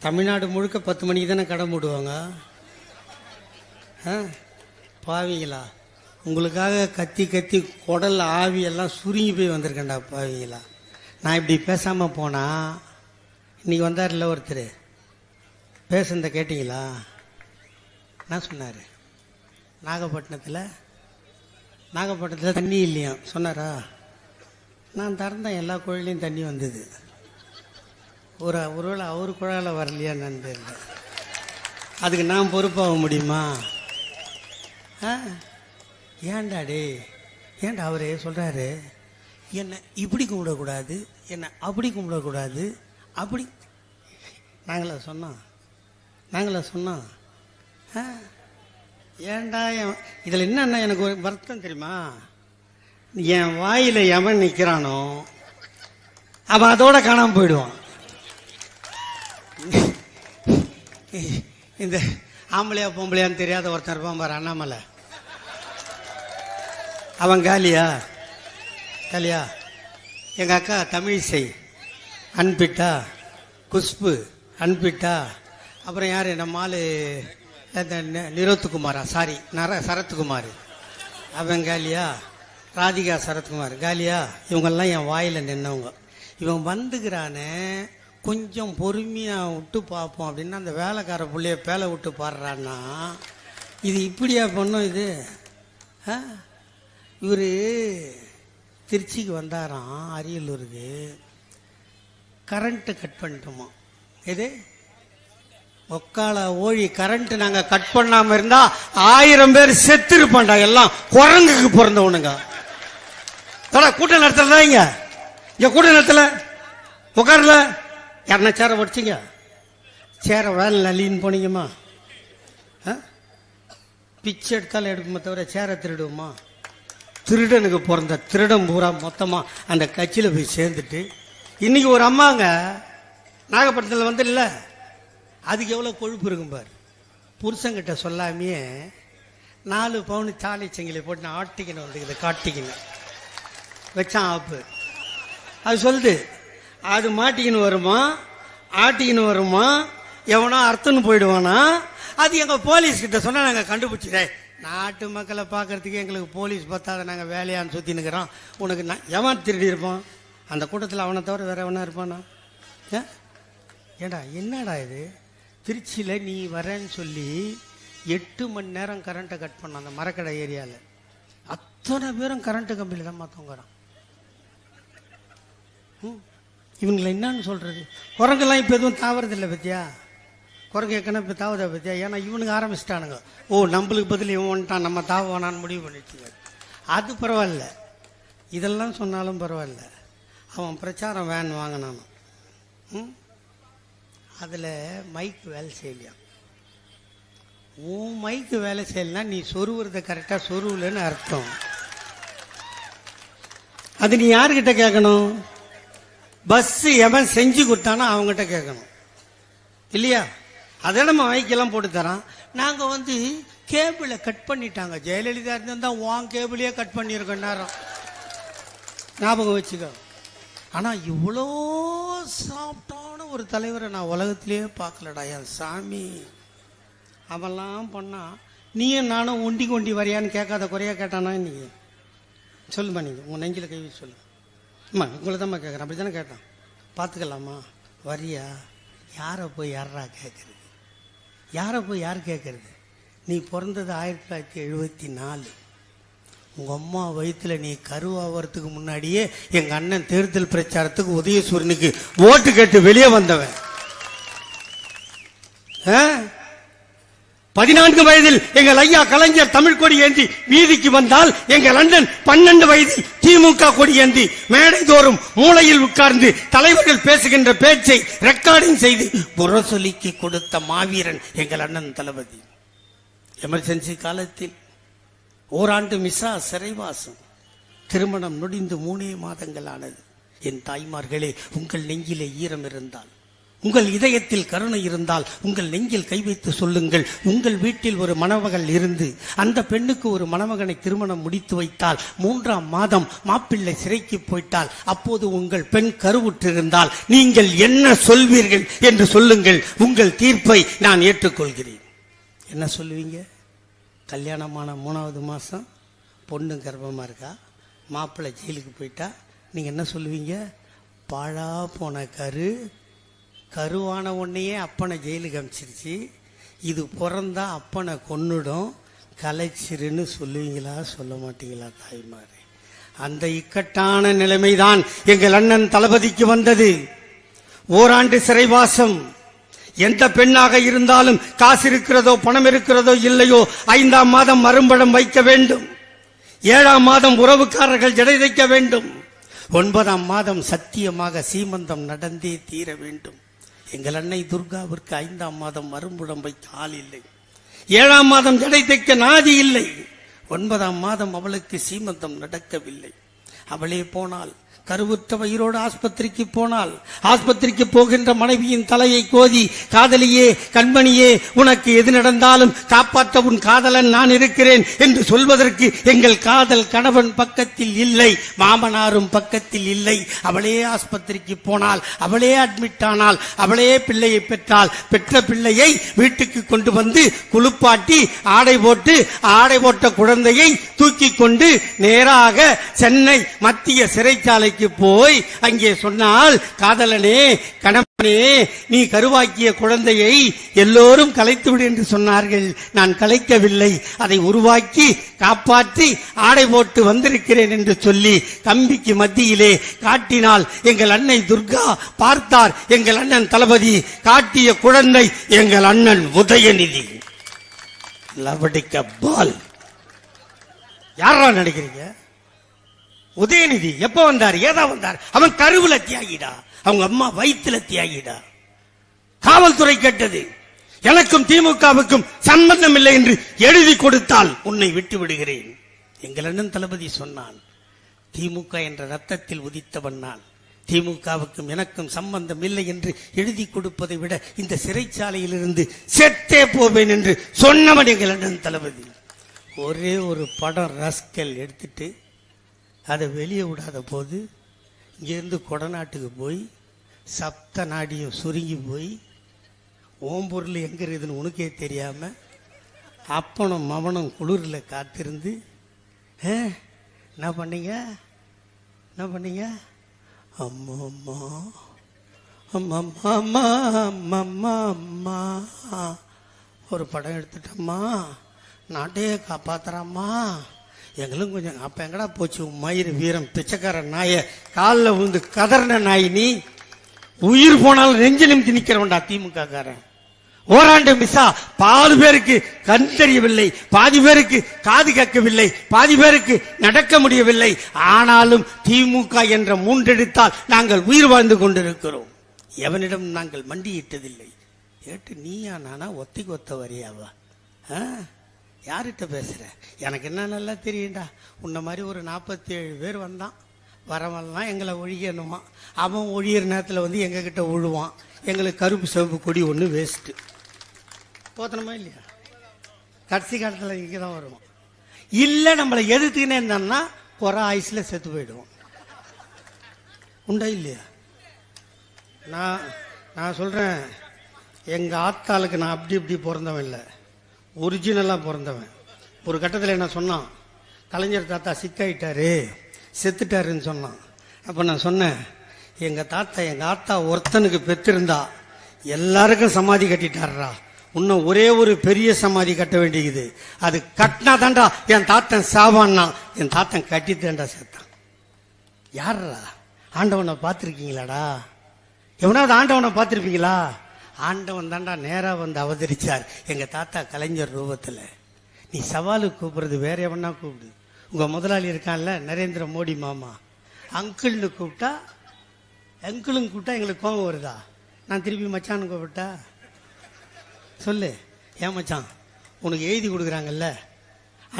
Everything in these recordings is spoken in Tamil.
தமிழ்நாடு முழுக்க பத்து மணிக்கு தானே கடை மூடுவாங்க ஆ? பாவிங்களா உங்களுக்காக கத்தி கத்தி குடல் ஆவி எல்லாம் சுருங்கி போய் வந்திருக்கேன்டா பாவிங்களா நான் இப்படி பேசாமல் போனா இன்னைக்கு வந்தார்ல ஒருத்தர். பேசுனதை கேட்டிங்களா? என்ன சொன்னார்? நாகப்பட்டினத்தில்? நாகப்பட்டினத்தில் தண்ணி இல்லையா சொன்னாரா? நான் திறந்தேன் எல்லா கோயிலையும் தண்ணி வந்தது. ஒரு ஒருவேளை அவர் குழாயில் வரலையான்னு தெரியல. அதுக்கு நான் பொறுப்பாக முடியுமா? ஆ? ஏன்டா டே? ஏன்டா அவரே சொல்கிறாரு என்னை இப்படி கும்பிடக்கூடாது? என்னை அப்படி கும்பிடக்கூடாது? அப்படி நாங்களா சொன்னோம் நாங்களா சொன்னோம் ஆ? ஏன்டா என் இதில் என்னென்ன எனக்கு ஒரு வருத்தம் தெரியுமா? என் வாயில் எவன் நிற்கிறானோ அவன் அதோட காணாமல் போயிடுவான். இந்த ஆம்பளையா பொம்பளையான்னு தெரியாத ஒருத்தர் இருப்பான் பாரு அண்ணாமலை. அவன் காலியா? காலியா? எங்கள் அக்கா தமிழிசை அன்பிட்டா? குஷ்பு. அன்பிட்டா? அப்புறம் யார்? நம்ம ஆளு நிரோத்துக்குமாரா? சாரி நர சரத்குமார். அவன் காலியா? ராதிகா சரத்குமார். காலியா? இவங்கெல்லாம் என் வாயில் நின்னவங்க. இவன் வந்துக்கிறானே கொஞ்சம் பொறுமையாக விட்டு பார்ப்போம் அப்படின்னா அந்த வேலைக்கார பிள்ளைய பேலை விட்டு பாடுறான்னா இது இப்படியா பண்ணும் இது? ஆ? இவர் திருச்சிக்கு வந்தாராம் அரியலூருக்கு. கரண்ட்டு கட் பண்ணிட்டோமா எது? ஒக்கால ஓழி கரண்ட் நாங்க கட் பண்ணாம இருந்தா ஆயிரம் பேர் செத்துருப்பான்டா எல்லாம். குரங்குக்கு பிறந்தவனுங்க. தடா கூட்டம் நடத்துறதா இங்க? இங்க கூட்டம் நடத்தல? உட்காரல யாருன்னா சேரை படிச்சிங்க சேரை வேலை நல்லின்னு போனீங்கம்மா. ஆ? பிச்சை எடுத்தாலும் எடுக்குமே தவிர சேரை திருடுவோமா? திருடனுக்கு பிறந்த திருடன் பூரா மொத்தமாக அந்த கட்சியில் போய் சேர்ந்துட்டு இன்றைக்கி ஒரு அம்மாங்க நாகப்பட்டினத்தில் வந்து இல்லை அதுக்கு எவ்வளோ கொழுப்பு இருக்கும் பாரு. புருஷங்கிட்ட சொல்லாமையே நாலு பவுன் சாலை செங்கிலி போட்டு நான் ஆட்டிக்கணும் வந்துக்குது காட்டிக்கணும் வச்சான் ஆப்பு. அது சொல்லுது அது மாட்டிக்கின்னு வருமா? ஆட்டிக்கின்னு வருமா? எவனோ அர்த்தம்னு போயிடுவானா? அது எங்க போலீஸ் கிட்ட சொன்னா நாங்க கண்டுபிடிச்சிடே நாட்டு மக்களை பார்க்கறதுக்கு எங்களுக்கு போலீஸ் பத்தாத நாங்க வேலையான்னு சுத்தி நிக்கிறோம். உனக்கு நான் எவன் திருடி இருப்பான்? அந்த கூட்டத்தில் அவனை தவிர வேற எவனா இருப்பானா? ஏ? என்னடா இது? திருச்சியில் நீ வரேன்னு சொல்லி எட்டு மணி நேரம் கரண்ட்டை கட் பண்ண அந்த மரக்கடை ஏரியாவில் அத்தனை பேரும் கரண்ட்டு கம்பியில் தான் தூங்குறான் ம். இவங்களை என்னன்னு சொல்கிறது குரங்கெல்லாம் இப்போ எதுவும் தாவறதில்லை பத்தியா? குரங்கு ஏற்கனவே இப்போ தாவதா பத்தியா? ஏன்னா இவனுக்கு ஆரம்பிச்சிட்டானுங்க. ஓ நம்மளுக்கு பதில் இவன் வந்துட்டான் நம்ம தாவ வேணான்னு முடிவு பண்ணிட்டு அது பரவாயில்ல. இதெல்லாம் சொன்னாலும் பரவாயில்ல. அவன் பிரச்சாரம் வேன் வாங்கினான். ம்? அதில் மைக் வேலை செய்யலையா? உன் மைக்கு வேலை செய்யலைன்னா நீ சொருவுறத கரெக்டாக சொருவலன்னு அர்த்தம். அது நீ யாருக்கிட்ட கேட்கணும்? பஸ் எவன் செஞ்சு கொடுத்தானோ அவங்ககிட்ட கேட்கணும். இல்லையா? அதை நம்ம மைக்கெல்லாம் போட்டு தரான். நாங்கள் வந்து கேபிளை கட் பண்ணிட்டாங்க. ஜெயலலிதா இருந்தா வாங்க கேபிளையே கட் பண்ணியிருக்கோம் நேரம். ஞாபகம் வச்சுக்கோ. ஆனால் இவ்வளோ சாஃப்டான ஒரு தலைவரை நான் உலகத்திலேயே பார்க்கலடா. என் சாமி. அவெல்லாம் பண்ணால் நீயும் நானும் ஒண்டி கொண்டி வரையான்னு கேட்காத குறையாக கேட்டானா இன்னைக்கு? சொல்லுமா நீங்கள் உங்கள் நெஞ்சில் கை சொல்லு. அம்மா உங்களை தான்மா கேட்குறேன் அப்படி தானே கேட்டான். பார்த்துக்கலாமா வரியா? யாரை போய் யாரா கேட்குறது யாரை போய் யார் கேட்குறது நீ பிறந்தது ஆயிரத்தி தொள்ளாயிரத்தி எழுபத்தி நாலு. உங்கள் அம்மா வயிற்றில் நீ கருவாகிறதுக்கு முன்னாடியே எங்கள் அண்ணன் தேர்தல் பிரச்சாரத்துக்கு உதயசூரனுக்கு ஓட்டு கேட்டு வெளியே வந்தவன். ஆ? பதினான்கு வயதில் எங்கள் ஐயா கலைஞர் தமிழ் கொடி ஏந்தி வீதிக்கு வந்தால் எங்கள் அண்ணன் பன்னெண்டு வயதில் திமுக கொடி ஏந்தி மேடை தோறும் உட்கார்ந்து தலைவர்கள் பேசுகின்ற பேச்சை ரெக்கார்டிங் செய்து புறசொலிக்கு கொடுத்த மாவீரன் எங்கள் அண்ணன் தளபதி. எமர்ஜென்சி காலத்தில் ஓராண்டு மிசா சிறைவாசம். திருமணம் நொடிந்து மூணே மாதங்கள் ஆனது என் தாய்மார்களே உங்கள் நெஞ்சிலே ஈரம் இருந்தால் உங்கள் இதயத்தில் கருணை இருந்தால் உங்கள் நெஞ்சில் கை வைத்து சொல்லுங்கள். உங்கள் வீட்டில் ஒரு மணமகள் இருந்து அந்த பெண்ணுக்கு ஒரு மணமகனை திருமணம் முடித்து வைத்தால் மூன்றாம் மாதம் மாப்பிள்ளை சிறைக்கு போயிட்டால் அப்போது உங்கள் பெண் கருவுற்றிருந்தால் நீங்கள் என்ன சொல்வீர்கள் என்று சொல்லுங்கள். உங்கள் தீர்ப்பை நான் ஏற்றுக்கொள்கிறேன். என்ன சொல்லுவீங்க? கல்யாணமான மூணாவது மாதம் பொண்ணு கர்ப்பமாக இருக்கா? மாப்பிள்ளை ஜெயிலுக்கு போயிட்டா? நீங்கள் என்ன சொல்லுவீங்க? பாழா போன கரு கருவான உடனேயே அப்பனை ஜெயிலுக்கு அமிச்சிருச்சு. இது பிறந்தா அப்பனை கொன்னுடும். கலைச்சிருன்னு சொல்லுவீங்களா? சொல்ல மாட்டீங்களா தாய்மாரே? அந்த இக்கட்டான நிலைமைதான் எங்கள் அண்ணன் தளபதிக்கு வந்தது. ஓராண்டு சிறைவாசம். எந்த பெண்ணாக இருந்தாலும் காசு இருக்கிறதோ பணம் இருக்கிறதோ இல்லையோ ஐந்தாம் மாதம் மறுபடம் வைக்க வேண்டும். ஏழாம் மாதம் உறவுக்காரர்கள் ஜடை வைக்க வேண்டும். ஒன்பதாம் மாதம் சத்தியமாக சீமந்தம் நடந்தே தீர வேண்டும். எங்கள் அன்னை துர்காவிற்கு ஐந்தாம் மாதம் மறுபுடம் வைக்க இல்லை. ஏழாம் மாதம் ஜடை தைக்க நாதி இல்லை. ஒன்பதாம் மாதம் அவளுக்கு சீமந்தம் நடக்கவில்லை. அவளே போனால் கருவுற்ற வயிறோடு ஆஸ்பத்திரிக்கு போனால் ஆஸ்பத்திரிக்கு போகின்ற மனைவியின் தலையை கோதி காதலியே கண்மணியே உனக்கு எது நடந்தாலும் காப்பாற்ற உன் காதலன் நான் இருக்கிறேன் என்று சொல்வதற்கு எங்கள் காதல் கணவன் பக்கத்தில் இல்லை மாமனாரும் பக்கத்தில் இல்லை. அவளே ஆஸ்பத்திரிக்கு போனால் அவளே அட்மிட் ஆனால் அவளே பிள்ளையை பெற்றால் பெற்ற பிள்ளையை வீட்டுக்கு கொண்டு வந்து குளிப்பாட்டி ஆடை போட்டு ஆடை போட்ட குழந்தையை தூக்கி கொண்டு நேராக சென்னை மத்திய சிறைச்சாலை சிறைச்சாலைக்கு போய் அங்கே சொன்னால் காதலனே கணவனே நீ கருவாக்கிய குழந்தையை எல்லோரும் கலைத்துவிடு என்று சொன்னார்கள். நான் கலைக்கவில்லை அதை உருவாக்கி காப்பாற்றி ஆடை போட்டு வந்திருக்கிறேன் என்று சொல்லி கம்பிக்கு மத்தியிலே காட்டினால் எங்கள் அன்னை துர்கா பார்த்தார். எங்கள் அண்ணன் தளபதி காட்டிய குழந்தை எங்கள் அண்ணன் உதயநிதி. லவடிக்க பால். யாரா நடிக்கிறீங்க? உதயநிதி எப்ப வந்தார்? ஏதா வந்தார்? அவன் கருவுல தியாகிடா. அவங்க அம்மா வயிற்றுல தியாகிடா. காவல்துறை கேட்டது எனக்கும் திமுகவுக்கும் சம்பந்தம் இல்லை என்று எழுதி கொடுத்தால் உன்னை விட்டு விடுகிறேன். எங்கள் அண்ணன் தளபதி சொன்னான் திமுக என்ற ரத்தத்தில் உதித்தவன் நான். திமுகவுக்கும் எனக்கும் சம்பந்தம் இல்லை என்று எழுதி கொடுப்பதை விட இந்த சிறைச்சாலையிலிருந்து செத்தே போவேன் என்று சொன்னவன் எங்கள் அண்ணன் தளபதி. ஒரே ஒரு படம் ரஸ்கல் எடுத்துட்டு அதை வெளியே விடாத போது இங்கேருந்து கொடநாட்டுக்கு போய் சப்த நாடியும் சுருங்கி போய் ஓம்பொருள் எங்கே இருக்குதுன்னு உனக்கே தெரியாமல் அப்பனும் மவனும் குளிரில் காத்திருந்து "ஆ, என்ன பண்ணீங்க? என்ன பண்ணீங்க? அம்மா அம்மா அம்மா அம்மா அம்மா அம்மா அம்மா. ஒரு படம் எடுத்துட்டம்மா. நாட்டையே காப்பாத்துறாம்மா. எங்களும் கொஞ்சம் அப்ப எங்கடா போச்சு? மயிறு வீரம் பிச்சைக்கார நாய. காலில் விழுந்து கதறின நாய் நீ. உயிர் போனாலும் நெஞ்சு நிமித்தி நிக்கிறவன்டா திமுக காரன் ஓராண்டு மிஸ்ஸா பாதி பேருக்கு கண் தெரியவில்லை பாதி பேருக்கு காது கேட்கவில்லை பாதி பேருக்கு நடக்க முடியவில்லை. ஆனாலும் திமுக என்ற மூன்றெடுத்தால் நாங்கள் உயிர் வாழ்ந்து கொண்டிருக்கிறோம். எவனிடம் நாங்கள் மண்டியிட்டதில்லை? ஏட்டு நீயா நானா ஒத்திக்கு ஒத்த வரியாவா ஆ? யார்கிட்ட பேசுகிற எனக்கு என்ன நல்லா தெரியும்டா. உன்ன மாதிரி ஒரு நாற்பத்தி ஏழு பேர் வந்தான். வரவெல்லாம் எங்களை ஒழியணுமா அவன் ஒழியிற நேரத்தில் வந்து எங்ககிட்ட விழுவான் எங்களுக்கு கருப்பு சிவப்பு கொடி ஒன்று வேஸ்ட்டு போத்தனமா இல்லையா? கடைசி காலத்தில் இங்கே தான் வருவோம் இல்லை நம்மளை எதிர்த்துக்கினே இருந்தோம்னா குறை ஆயுசில் செத்து போயிடுவோம் உண்டா இல்லையா? நான் நான் சொல்கிறேன் எங்கள் ஆத்தாளுக்கு நான் அப்படி இப்படி பிறந்தவன் இல்லை. ஒரிஜினலாக பிறந்தவன். ஒரு கட்டத்தில் என்ன சொன்னான்? கலைஞர் தாத்தா சிக்காயிட்டாரு செத்துட்டாருன்னு சொன்னான். அப்போ நான் சொன்னேன் எங்கள் தாத்தா எங்கள் ஆத்தா ஒருத்தனுக்கு பெற்றிருந்தா எல்லாருக்கும் சமாதி கட்டிட்டாரா இன்னும் ஒரே ஒரு பெரிய சமாதி கட்ட வேண்டியது. அது கட்டினா தாண்டா என் தாத்தன் சாவான்னா. என் தாத்தன் கட்டித்தேன்டா செத்தான். யாரா ஆண்டவனை பார்த்துருக்கீங்களாடா? எவனாவது ஆண்டவனை பார்த்துருப்பீங்களா? ஆண்டவன் தாண்டா நேராக வந்து அவதரிச்சார். எங்கள் தாத்தா கலைஞர் ரூபத்தில். நீ சவாலுக்கு கூப்பிட்றது வேற எவனா கூப்பிடு. உங்கள் முதலாளி இருக்கான்ல நரேந்திர மோடி மாமா. அங்கிள்னு கூப்பிட்டா அங்கிளும் கூப்பிட்டா எங்களுக்கு கோபம் வருதா? நான் திருப்பி மச்சான்னு கூப்பிட்டா? சொல்லு. ஏன் மச்சான்? உனக்கு எழுதி கொடுக்குறாங்கல்ல.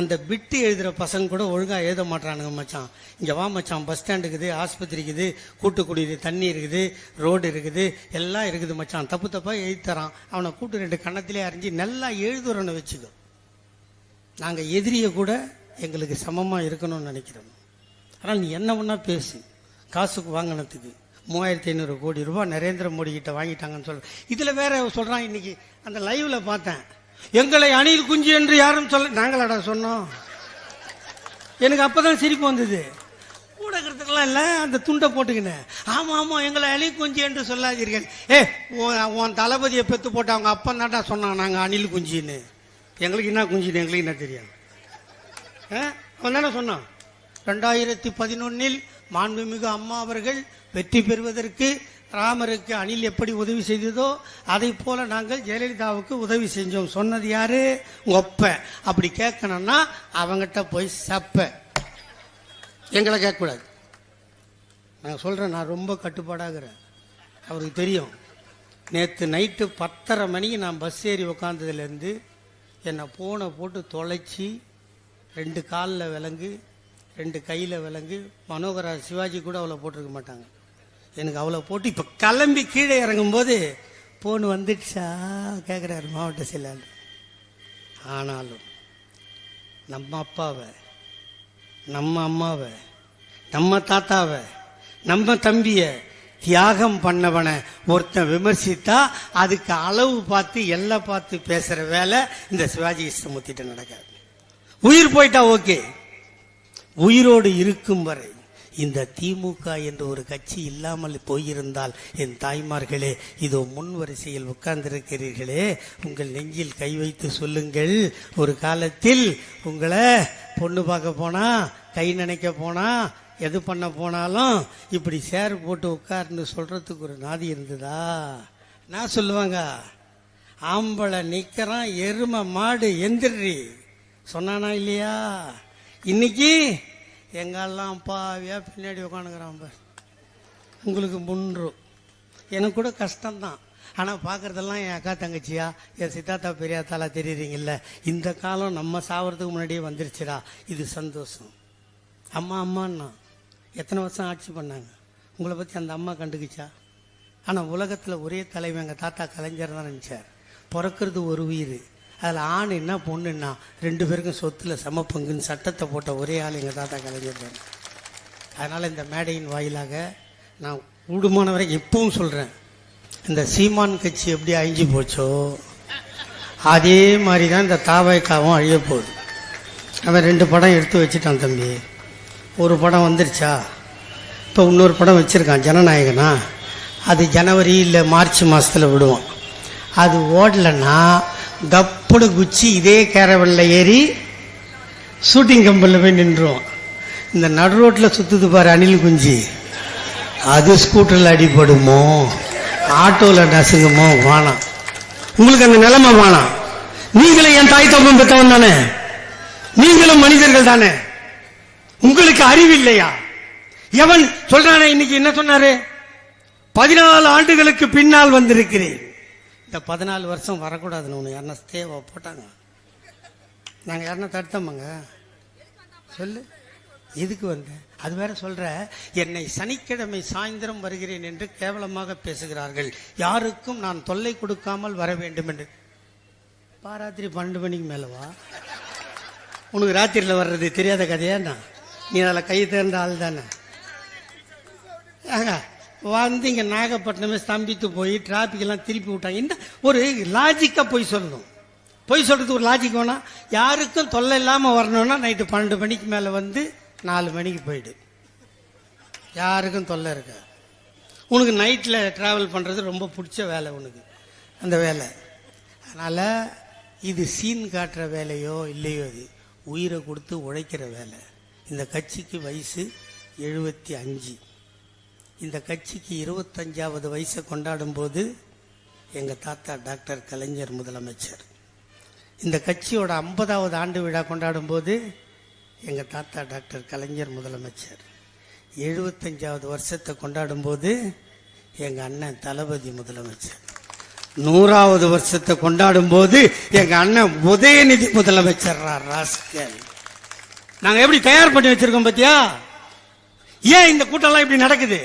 அந்த பிட்டு எழுதுகிற பசங்க கூட ஒழுங்காக எழுத மாட்டானுங்க மச்சான். இங்கே வா மச்சான் பஸ் ஸ்டாண்டு இருக்குது ஆஸ்பத்திரி இருக்குது கூட்டு குடியிரு தண்ணி இருக்குது ரோடு இருக்குது எல்லாம் இருக்குது மச்சான். தப்பு தப்பாக எழுதி தரான். அவனை கூட்டு ரெண்டு கண்ணத்திலே அறிஞ்சு நல்லா எழுதுறவனை வச்சுக்கோ. நாங்கள் எதிரியை கூட எங்களுக்கு சமமாக இருக்கணும்னு நினைக்கிறோம். ஆனால் நீ என்ன ஒன்றா பேசு. காசுக்கு வாங்கினத்துக்கு மூவாயிரத்தி ஐநூறு கோடி ரூபாய் நரேந்திர மோடி கிட்ட வாங்கிட்டாங்கன்னு சொல்கிறேன் இதில் வேற சொல்கிறான் இன்னைக்கு. அந்த லைவில் பார்த்தேன். எங்களை அணில் குஞ்சு என்று யாரும் சொல்ல நாங்களாடா சொன்னோம். எனக்கு அப்பதான் சிரிப்பு வந்தது. ஊடகத்துக்கெல்லாம் இல்லை அந்த துண்டை போட்டுக்கினேன் ஆமாம் ஆமாம் எங்களை அணி குஞ்சு என்று சொல்லாதீர்கள். ஏ உன் உன் தளபதியை பெற்று போட்டு அவங்க அப்பா தான்டா சொன்னான் நாங்கள் அணில் குஞ்சின்னு? எங்களுக்கு என்ன குஞ்சின்னு எங்களுக்கு என்ன தெரியும் அவன் தானே சொன்னான். ரெண்டாயிரத்தி பதினொன்னில் மாண்புமிகு அம்மா அவர்கள் வெற்றி பெறுவதற்கு ராமருக்கு அணில் எப்படி உதவி செய்ததோ அதை போல நாங்கள் ஜெயலலிதாவுக்கு உதவி செஞ்சோம். சொன்னது யாரு? ஒப்ப அப்படி கேட்கணும்னா அவங்ககிட்ட போய் சப்ப. எங்களை கேட்கக்கூடாது. நான் சொல்றேன் நான் ரொம்ப கட்டுப்பாடாகிறேன். அவருக்கு தெரியும். நேற்று நைட்டு பத்தரை மணிக்கு நான் பஸ் ஏறி உக்காந்ததுலேருந்து என்னை ஃபோனை போட்டு தொலைச்சி ரெண்டு காலில் விலங்கு ரெண்டு கையில் விலங்கு மனோகரா சிவாஜி கூட அவ்வளோ போட்டிருக்க மாட்டாங்க. எனக்கு அவ்வளோ போட்டு. இப்போ கிளம்பி கீழே இறங்கும்போது போன் வந்துடுச்சா? கேட்குறாரு மாவட்ட செயலாளர். ஆனாலும் நம்ம அப்பாவை நம்ம அம்மாவை நம்ம தாத்தாவை நம்ம தம்பியை தியாகம் பண்ணவனை ஒருத்தன் விமர்சித்தா அதுக்கு அளவு பார்த்து எல்லாம் பார்த்து பேசுகிற வேலை இந்த சிவாஜி கிருஷ்ணமூர்த்திட்ட நடக்காது. உயிர் போயிட்டா ஓகே உயிரோடு இருக்கும் வரை இந்த திமுக என்ற ஒரு கட்சி இல்லாமல் போயிருந்தால் என் தாய்மார்களே இதோ முன் வரிசையில் உட்கார்ந்திருக்கிறீர்களே உங்கள் நெஞ்சில் கை வைத்து சொல்லுங்கள். ஒரு காலத்தில் உங்களை பொண்ணு பார்க்க போனா கை நினைக்க போனா எது பண்ண போனாலும் இப்படி சேர் போட்டு உட்கார்ந்து சொல்றதுக்கு ஒரு நாதி இருந்ததா? நான் சொல்லுவாங்க? ஆம்பளை நிக்கிறான் எருமை மாடு எந்திரி. சொன்னானா இல்லையா? இன்னைக்கு எங்கெல்லாம் பாவியாக பின்னாடி உட்காந்துக்கிறான் பார். உங்களுக்கு முன்றும் எனக்கு கூட கஷ்டம்தான். ஆனால் பார்க்குறதெல்லாம் என் அக்கா தங்கச்சியா? என் சித்தாத்தா பெரியாத்தாலா தெரியுறீங்கல்ல? இந்த காலம் நம்ம சாவறதுக்கு முன்னாடியே வந்துருச்சுடா. இது சந்தோஷம். அம்மா அம்மான்னா எத்தனை வருஷம் ஆட்சி பண்ணாங்க? உங்களை பற்றி அந்த அம்மா கண்டுக்குச்சா? ஆனால் உலகத்தில் ஒரே தலைவன் எங்கள் தாத்தா கலைஞர் தான் நினச்சார். பிறக்கிறது ஒரு உயிர். அதில் ஆண் என்ன பொண்ணுன்னா ரெண்டு பேருக்கும் சொத்தில் சம பங்குன்னு சட்டத்தை போட்ட ஒரே ஆள் எங்கள் தாத்தா கலைஞர் அதனால் இந்த மேடையின் வாயிலாக நான் கூடுமான வரை எப்பவும் சொல்கிறேன் இந்த சீமான் கட்சி எப்படி அழிஞ்சு போச்சோ அதே மாதிரி தான் இந்த தாவாய்க்காவும் அழிய போகுது. அவன் ரெண்டு படம் எடுத்து வச்சுட்டான் தம்பி. ஒரு படம் வந்துருச்சா? இப்போ இன்னொரு படம் வச்சுருக்கான் ஜனநாயகனா? அது ஜனவரி இல்லை மார்ச் மாதத்தில் விடுவான். அது ஓடலைன்னா தப்புடு குச்சி இதே கேரவனில் ஏறி ஷூட்டிங் கம்பெனியில் போய் நின்றுவான் இந்த நடு ரோட்டில் சுற்றுது பாரு அணில் குஞ்சு. அது ஸ்கூட்டரில் அடிபடுமோ? ஆட்டோவில் நசுங்குமோ? வானாம் உங்களுக்கு அந்த நிலைமை வானாம் நீங்களும் என் தாய் தப்பம் பெற்றவன் தானே? நீங்களும் மனிதர்கள் தானே? உங்களுக்கு அறிவு இல்லையா? எவன் சொல்றானே இன்னைக்கு என்ன சொன்னாரு? பதினாலு ஆண்டுகளுக்கு பின்னால் வந்திருக்கிறேன். இந்த பதினாலு வருஷம் வரக்கூடாதுன்னு ஒன்று யாருன்னா ஸ்டேவை போட்டாங்க. நாங்கள் யாருன்னா தடுத்தோமாங்க? சொல்லு. எதுக்கு வந்த? அது வேற சொல்ற என்னை சனிக்கிழமை சாயந்தரம் வருகிறேன் என்று கேவலமாக பேசுகிறார்கள். யாருக்கும் நான் தொல்லை கொடுக்காமல் வர வேண்டும் என்று. பாராத்திரி பன்னெண்டு மணிக்கு மேலவா உனக்கு ராத்திரியில் வர்றது தெரியாத கதையா நான் நீ அதில் கை தேர்ந்த ஆள் தானே வந்து இங்கே நாகப்பட்டினமே ஸ்தம்பித்து போய் டிராபிக் எல்லாம் திருப்பி விட்டாங்க. இந்த ஒரு லாஜிக்காக போய் சொல்லணும். பொய் சொல்கிறது ஒரு லாஜிக் வேணா. யாருக்கும் தொல்லை இல்லாமல் வரணும்னா நைட்டு பன்னெண்டு மணிக்கு மேலே வந்து நாலு மணிக்கு போயிடு. யாருக்கும் தொல்லை இருக்காது. உனக்கு நைட்டில் ட்ராவல் பண்ணுறது ரொம்ப பிடிச்ச வேலை உனக்கு. அந்த வேலை. அதனால் இது சீன் காட்டுற வேலையோ இல்லையோ இது உயிரை கொடுத்து உழைக்கிற வேலை. இந்த கட்சிக்கு வயசு எழுபத்தி அஞ்சு. இந்த கட்சிக்கு இருபத்தஞ்சாவது வயசை கொண்டாடும் போது எங்கள் தாத்தா டாக்டர் கலைஞர் முதலமைச்சர். இந்த கட்சியோட ஐம்பதாவது ஆண்டு விழா கொண்டாடும் போது எங்கள் தாத்தா டாக்டர் கலைஞர் முதலமைச்சர். எழுபத்தஞ்சாவது வருஷத்தை கொண்டாடும் போது எங்கள் அண்ணன் தளபதி முதலமைச்சர். நூறாவது வருஷத்தை கொண்டாடும் போது எங்கள் அண்ணன் உதயநிதி முதலமைச்சர் ராஸ்கல். நாங்கள் எப்படி தயார் பண்ணி வச்சிருக்கோம் பத்தியா? ஏன் இந்த கூட்டம்லாம் இப்படி நடக்குது?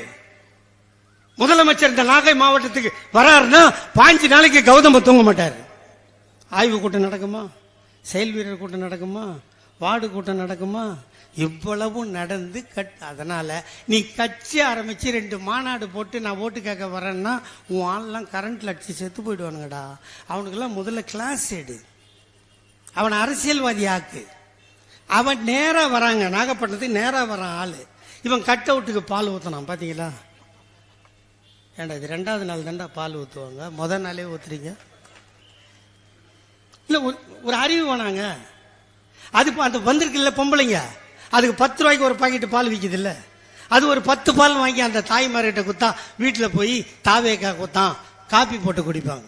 முதலமைச்சர் இந்த நாகை மாவட்டத்துக்கு வராருன்னா பாஞ்சு நாளைக்கு கௌதம தூங்க மாட்டார். ஆய்வு கூட்டம் நடக்குமா? செயல் வீரர் கூட்டம் நடக்குமா? வார்டு கூட்டம் நடக்குமா? இவ்வளவும் நடந்து கட் அதனால் நீ கட்சி ஆரம்பித்து ரெண்டு மாநாடு போட்டு நான் ஓட்டு கேட்க வரேன்னா உன் ஆள்லாம் கரண்ட்டில் அடிச்சு செத்து போயிடுவானுங்கடா. அவனுக்கெல்லாம் முதல்ல கிளாஸ் எடு. அவன் அரசியல்வாதி ஆக்கு. அவன் நேராக வராங்க. நாகப்பட்டினத்துக்கு நேராக வரான் ஆள். இவன் கட் அவுட்டுக்கு பால் ஊற்றினான் பார்த்தீங்களா ஏண்டா இது ரெண்டாவது நாள் தாண்டா பால் ஊற்றுவாங்க முத நாளே ஊத்துறீங்க. இல்லை ஒரு- ஒரு அறிவு வேணாங்க. அது இப்ப அந்த வந்திருக்குல்ல பொம்பளைங்க. அதுக்கு பத்து ரூபாய்க்கு ஒரு பாக்கெட் பால் விற்கிது இல்லை அது ஒரு பத்து பால் வாங்கி அந்த தாய்மார்கிட்ட குத்தா வீட்டில் போய் தாவேக்கா குத்தான் காப்பி போட்டு குடிப்பாங்க.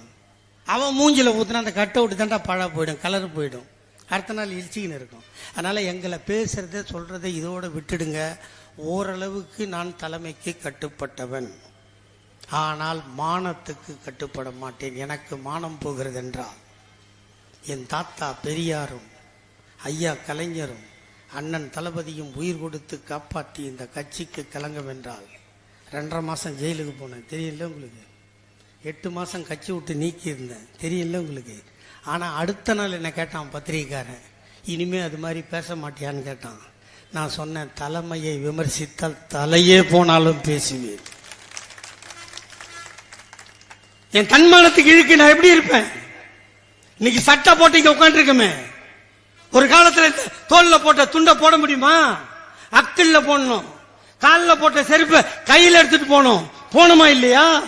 அவன் மூஞ்சில் ஊற்றினா அந்த கட் அவுட் தாண்டா பழா போயிடும் கலர் போயிடும். அடுத்த நாள் இழிச்சிக்கின்னு இருக்கும். அதனால் எங்களை பேசுறத சொல்றதை இதோட விட்டுடுங்க. ஓரளவுக்கு நான் தலைமைக்கு கட்டுப்பட்டவன். ஆனால் மானத்துக்கு கட்டுப்பட மாட்டேன். எனக்கு மானம் போகிறது என்றால் என் தாத்தா பெரியாரும் ஐயா கலைஞரும் அண்ணன் தளபதியும் உயிர் கொடுத்து காப்பாற்றி இந்த கட்சிக்கு கலங்கம் என்றால் ரெண்டரை மாதம் ஜெயிலுக்கு போனேன். தெரியல உங்களுக்கு? எட்டு மாதம் கட்சி விட்டு நீக்கியிருந்தேன். தெரியல உங்களுக்கு? ஆனால் அடுத்த நாள் என்னை கேட்டான் பத்திரிகைக்காரன்? இனிமே அது மாதிரி பேச மாட்டியான்னு கேட்டான். நான் சொன்னேன் தலைமையை விமர்சித்தால் தலையே போனாலும் பேசுவேன் என் தன்மானத்துக்கு இழுக்கு நான் எப்படி இருப்பேன்? இன்னைக்கு சட்டை போட்டு இங்க உட்காந்துருக்கமே ஒரு காலத்துல தோல்ல போட்ட துண்டை போட முடியுமா? அக்கல்ல போடணும். காலில் போட்ட செருப்பை கையில் எடுத்துட்டு போனோம் போனோமா இல்லையா?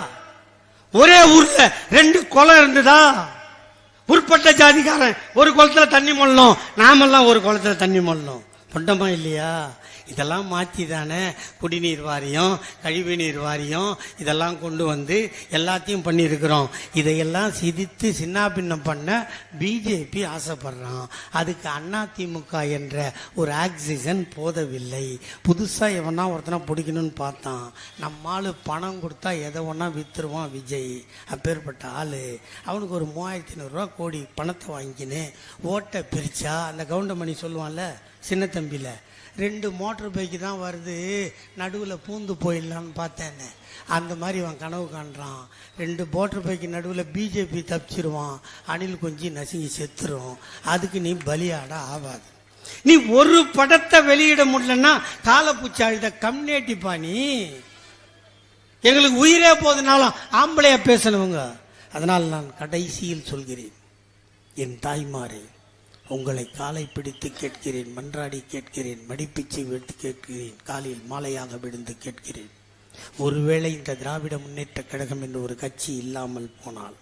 ஒரே ஊர்ல ரெண்டு குளம் இருந்ததா? உட்பட்ட ஜாதிக்காரன் ஒரு குளத்துல தண்ணி மொள்ளணும். நாமெல்லாம் ஒரு குளத்துல தண்ணி மொள்ளணும். பொண்டமா இல்லையா? இதெல்லாம் மாற்றி தானே குடிநீர் வாரியம் கழிவு நீர் வாரியம் இதெல்லாம் கொண்டு வந்து எல்லாத்தையும் பண்ணியிருக்கிறோம். இதையெல்லாம் சிதித்து சின்னாபின்னம் பண்ண பிஜேபி ஆசைப்படுறான். அதுக்கு அதிமுக என்ற ஒரு ஆக்சிஜன் போதவில்லை. புதுசாக எவனா ஒருத்தனா பிடிக்கணும்னு பார்த்தான். நம்ம பணம் கொடுத்தா எதை ஒன்றா வித்துருவான் விஜய். அப்பேற்பட்ட ஆள். அவனுக்கு ஒரு மூவாயிரத்தி ஐநூறுரூவா கோடி பணத்தை வாங்கிக்கின்னு ஓட்டை பிரித்தா அந்த கவுண்டமணி சொல்லுவான்ல சின்ன தம்பியில் ரெண்டு மோட்டர் பைக்கு தான் வருது. நடுவில் பூந்து போயிடலான்னு பார்த்தேன்னு அந்த மாதிரி அவன் கனவு காண்றான். ரெண்டு மோட்டர் பைக்கு நடுவில் பிஜேபி தப்பிச்சிருவான். அணில் கொஞ்சி நசுங்கி செத்துரும். அதுக்கு நீ பலியாட ஆகாது நீ ஒரு படத்தை வெளியிட முடியலன்னா காலப்பூச்சி அழுத கம்னேட்டிப்பா நீ. எங்களுக்கு உயிரே போதுனாலும் ஆம்பளையா பேசணுங்க அதனால் நான் கடைசியில் சொல்கிறேன். என் தாய்மாரே உங்களை காலை பிடித்து கேட்கிறேன் மன்றாடி கேட்கிறேன் மடிப்பிச்சை விடுத்து கேட்கிறேன் காலில் மாலையாக விழுந்து கேட்கிறேன். ஒருவேளை இந்த திராவிட முன்னேற்ற கழகம் என்று ஒரு கட்சி இல்லாமல் போனால்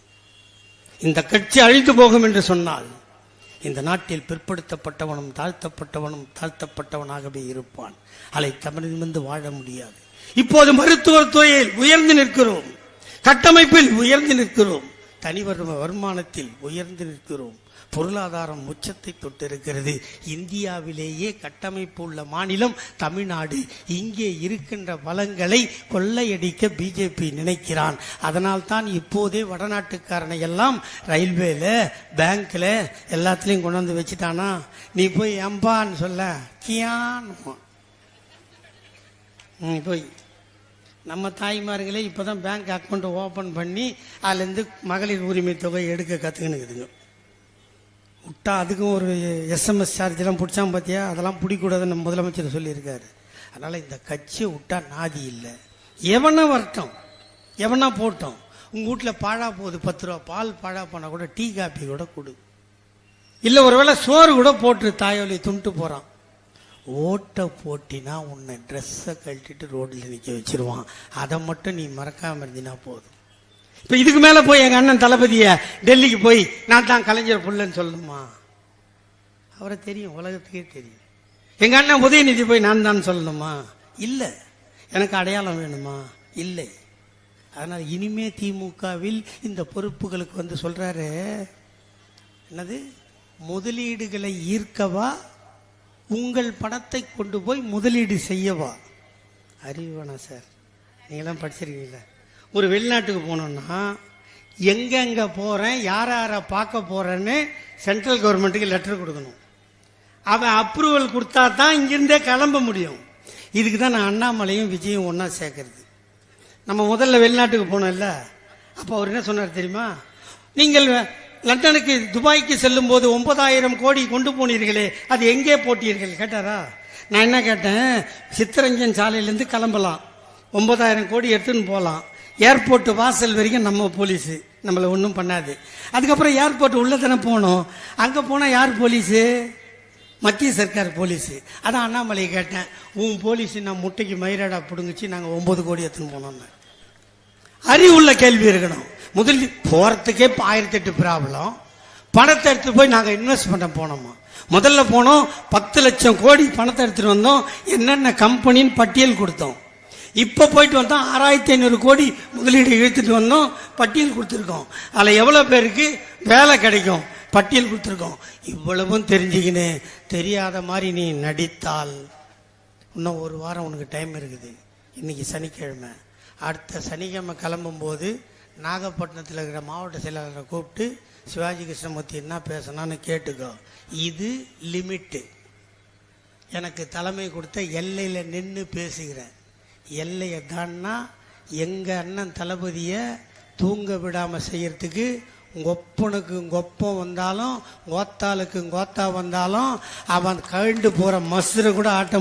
இந்த கட்சி அழிந்து போகும் என்று சொன்னால் இந்த நாட்டில் பிற்படுத்தப்பட்டவனும் தாழ்த்தப்பட்டவனும் தாழ்த்தப்பட்டவனாகவே இருப்பான். அதை தமிழிலிருந்து வாழ முடியாது. இப்போது மருத்துவத்துறையில் உயர்ந்து நிற்கிறோம். கட்டமைப்பில் உயர்ந்து நிற்கிறோம். தனிவர் வருமானத்தில் உயர்ந்து நிற்கிறோம். பொருளாதாரம் உச்சத்தை தொட்டிருக்கிறது. இந்தியாவிலேயே கட்டமைப்பு உள்ள மாநிலம் தமிழ்நாடு. இங்கே இருக்கின்ற வளங்களை கொள்ளையடிக்க பிஜேபி நினைக்கிறான். அதனால் தான் இப்போதே வடநாட்டுக்காரனை எல்லாம் ரயில்வேல பேங்க்ல எல்லாத்துலயும் கொண்டு வந்து வச்சுட்டானா? நீ போய் எம்பான்னு சொல்ல. கியான்னு போய். நம்ம தாய்மார்களே இப்பதான் பேங்க் அக்கௌண்ட்டை ஓப்பன் பண்ணி அதுலேருந்து மகளிர் உரிமை தொகை எடுக்க கற்றுக்கினுக்குதுங்க விட்டா அதுக்கும் ஒரு எஸ்எம்எஸ் சார்ஜெல்லாம் பிடிச்சான் பார்த்தியா அதெல்லாம் பிடிக்கூடாதுன்னு நம்ம முதலமைச்சர் சொல்லியிருக்காரு. அதனால் இந்த கட்சியை விட்டா நாதி இல்லை. எவனா வரட்டும். எவனா போட்டோம். உங்கள் வீட்டில் பாழா போகுது பத்து ரூபா பால் பாழா போனால் கூட டீ காப்பி கூட கொடு. இல்லை ஒருவேளை சோறு கூட போட்டு தாயோலி துண்டு போகிறான் ஓட்டை போட்டினா உன்னை ட்ரெஸ்ஸை கழட்டிட்டு ரோட்டில் நிற்க வச்சிருவான். அதை மட்டும் நீ மறக்காம இருந்தினா போதும். இப்போ இதுக்கு மேலே போய் எங்கள் அண்ணன் தளபதியை டெல்லிக்கு போய் நான் தான் கலைஞர் புள்ளன்னு சொல்லணுமா? அவரை தெரியும் உலகத்துக்கே தெரியும். எங்கள் அண்ணன் உதயநிதி போய் நான் தான் சொல்லணுமா? இல்லை. எனக்கு அடையாளம் வேணுமா? இல்லை. அதனால் இனிமே திமுகவில் இந்த பொறுப்புகளுக்கு வந்து சொல்கிறாரு என்னது? முதலீடுகளை ஈர்க்கவா? உங்கள் பணத்தை கொண்டு போய் முதலீடு செய்யவா? அறிவு வேணாம் சார். நீங்களாம் படிச்சிருக்கீங்களா. ஒரு வெளிநாட்டுக்கு போனோம்னா எங்கெங்க போறேன் யார யாரை பார்க்க போறேன்னு சென்ட்ரல் கவர்மெண்ட்டுக்கு லெட்டர் கொடுக்கணும். அவன் அப்ரூவல் கொடுத்தா தான் இங்கிருந்தே கிளம்ப முடியும். இதுக்கு தான் நான் அண்ணாமலையும் விஜயும் ஒன்றா சேர்க்கறது. நம்ம முதல்ல வெளிநாட்டுக்கு போனோம்ல அப்போ அவர் என்ன சொன்னார் தெரியுமா? நீங்கள் லண்டனுக்கு துபாய்க்கு செல்லும் போது ஒன்பதாயிரம் கோடி கொண்டு போனீர்களே அது எங்கே போட்டீர்கள்? கேட்டாரா? நான் என்ன கேட்டேன்? சித்தரஞ்சன் சாலையிலேருந்து கிளம்பலாம். ஒன்பதாயிரம் கோடி எடுத்துன்னு போகலாம் ஏர்போர்ட்டு வாசல் வரைக்கும் நம்ம போலீஸு. நம்மளை ஒன்றும் பண்ணாது. அதுக்கப்புறம் ஏர்போர்ட் உள்ளே தானே போனோம் அங்கே போனால் யார் போலீஸு? மத்திய சர்க்கார் போலீஸு. அதான் அண்ணாமலை கேட்டேன். உன் போலீஸு நான் முட்டைக்கு மயிராடா பிடுங்குச்சு நாங்கள் ஒம்பது கோடி எடுத்துன்னு போனோம்னு. அறிவுள்ள கேள்வி இருக்கணும். முதலீடு போகிறதுக்கே இப்போ ஆயிரத்தி எட்டு ப்ராப்ளம் பணத்தை எடுத்துகிட்டு போய் நாங்கள் இன்வெஸ்ட் பண்ண போனோமா? முதல்ல போனோம் பத்து லட்சம் கோடி பணத்தை எடுத்துட்டு வந்தோம் என்னென்ன கம்பெனின்னு பட்டியல் கொடுத்தோம். இப்போ போயிட்டு வந்தோம் ஆறாயிரத்தி ஐநூறு கோடி முதலீடு இழுத்துட்டு வந்தோம் பட்டியல் கொடுத்துருக்கோம். அதில் எவ்வளோ பேருக்கு வேலை கிடைக்கும்? பட்டியல் கொடுத்துருக்கோம். இவ்வளவும் தெரிஞ்சுக்கின்னு தெரியாத மாதிரி நீ நடித்தால். இன்னும் ஒரு வாரம் உனக்கு டைம் இருக்குது. இன்னைக்கு சனிக்கிழமை. அடுத்த சனிக்கிழமை கிளம்பும்போது நாகப்பட்டினத்தில் இருக்கிற மாவட்ட செயலாளரை கூப்பிட்டு சிவாஜி கிருஷ்ணமூர்த்தி என்ன பேசணும்னு கேட்டுக்கோ. இது லிமிட்டு. எனக்கு தலைமை கொடுத்த எல்லையில் நின்று பேசுகிறேன். எல்லையை தான்னா எங்கள் அண்ணன் தளபதியை தூங்க விடாமல் செய்கிறதுக்கு கொப்பனுக்கு கொப்பம் வந்தாலும் கோத்தாளுக்கு கோத்தா வந்தாலும் அவன் கழண்டு போகிற மசுரை கூட ஆட்ட